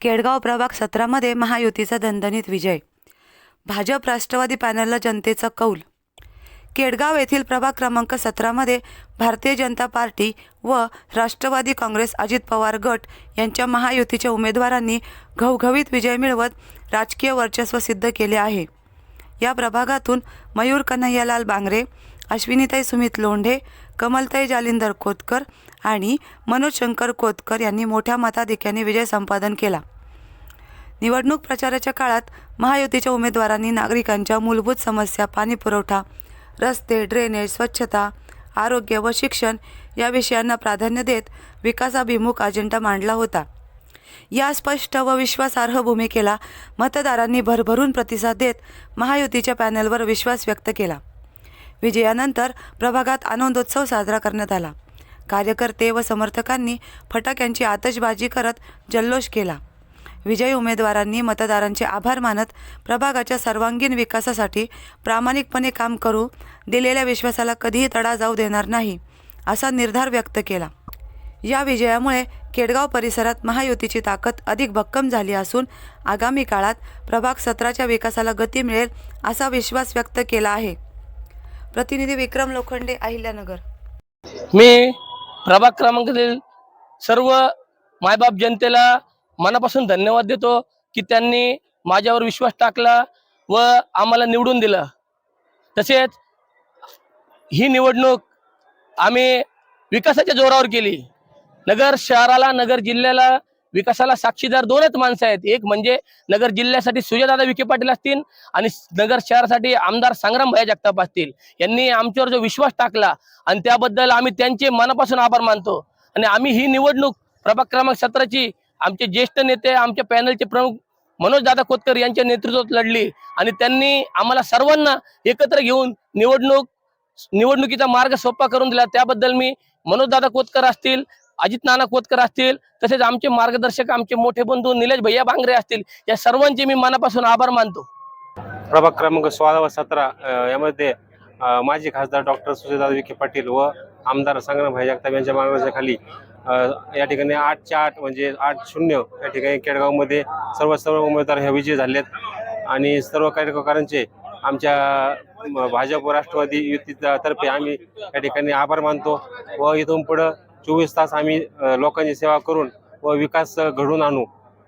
केडगाव प्रभाग सतरामध्ये महायुतीचा दणदणीत विजय. भाजप राष्ट्रवादी पॅनलला जनतेचा कौल. केडगाव येथील प्रभाग क्रमांक सतरामध्ये भारतीय जनता पार्टी व राष्ट्रवादी काँग्रेस अजित पवार गट यांच्या महायुतीच्या उमेदवारांनी घवघवीत विजय मिळवत राजकीय वर्चस्व सिद्ध केले आहे. या प्रभागातून मयूर कन्हैयालाल बांगरे अश्विनीताई सुमित लोंढे कमलताई जालिंदर कोतकर आणि मनोज शंकर कोतकर यांनी मोठ्या मताधिक्याने विजय संपादन केला. निवडणूक प्रचाराच्या काळात महायुतीच्या उमेदवारांनी नागरिकांच्या मूलभूत समस्या पाणीपुरवठा रस्ते ड्रेनेज स्वच्छता आरोग्य व शिक्षण या विषयांना प्राधान्य देत विकासाभिमुख अजेंडा मांडला होता. या स्पष्ट व विश्वासार्ह भूमिकेला मतदारांनी भरभरून प्रतिसाद देत महायुतीच्या पॅनलवर विश्वास व्यक्त केला. विजयानंतर प्रभागात आनंदोत्सव साजरा करण्यात आला. कार्यकर्ते व समर्थकांनी फटाक्यांची आतषबाजी करत जल्लोष केला. विजयी उमेदवारांनी मतदारांचे आभार मानत प्रभागाच्या सर्वांगीण विकासासाठी प्रामाणिकपणे काम करू दिलेल्या विश्वासाला कधीही तडा जाऊ देणार नाही असा निर्धार व्यक्त केला. या विजयामुळे केडगाव परिसरात महायुतीची ताकद अधिक भक्कम झाली असून आगामी काळात प्रभाग सत्राच्या विकासाला गती मिळेल असा विश्वास व्यक्त केला आहे. प्रतिनिधी विक्रम लोखंडे अहिल्यानगर. मी प्रभाग क्रमांकातील सर्व मायबाप जनतेला मनापासून धन्यवाद देतो की त्यांनी माझ्यावर विश्वास टाकला व आम्हाला निवडून दिलं. तसेच ही निवडणूक आम्ही विकासाच्या जोरावर केली. नगर शहराला नगर जिल्ह्याला विकासाला साक्षीदार दोनच माणसं आहेत. एक म्हणजे नगर जिल्ह्यासाठी सुजयदादा विखे पाटील असतील आणि नगर शहरासाठी आमदार संग्राम भया जगताप असतील. यांनी आमच्यावर जो विश्वास टाकला आणि त्याबद्दल आम्ही त्यांचे मनापासून आभार मानतो. आणि आम्ही ही निवडणूक प्रभाग क्रमांक सतराची आमचे ज्येष्ठ नेते आमच्या पॅनलचे प्रमुख मनोज दादा खोतकर यांच्या नेतृत्वात लढली. आणि त्यांनी आम्हाला सर्वांना एकत्र घेऊन निवडणूक निवडणुकीचा मार्ग सोपा करून दिला. त्याबद्दल मी मनोज दादा कोतकर असतील अजित नाना खोतकर असतील तसेच आमचे मार्गदर्शक आमचे मोठे बंधू निलेश भैया बांगरे असतील या सर्वांचे मी मनापासून आभार मानतो. प्रभाग क्रमांक सोळा व सतरा यामध्ये माजी खासदार डॉक्टर सुजयदादा विखे पाटील व आमदार संग्रामभाई जगताप यांच्या मार्गदर्शनाखाली या ठिकाणी आठच्या आठ म्हणजे आठ शून्य या ठिकाणी केडगावमध्ये सर्व सर्व उमेदवार हे विजयी झालेत. आणि सर्व कार्यकर्त्यांचे आमच्या भाजप व राष्ट्रवादी युतीतर्फे आम्ही या ठिकाणी आभार मानतो व इथून पुढं चोवीस तास आम्ही लोकांची सेवा करून व विकास घडवून आणू.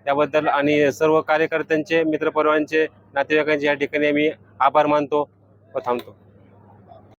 त्याबद्दल आणि सर्व कार्यकर्त्यांचे मित्रपरिवारांचे नातेवाईकांचे या ठिकाणी आम्ही आभार मानतो व थांबतो.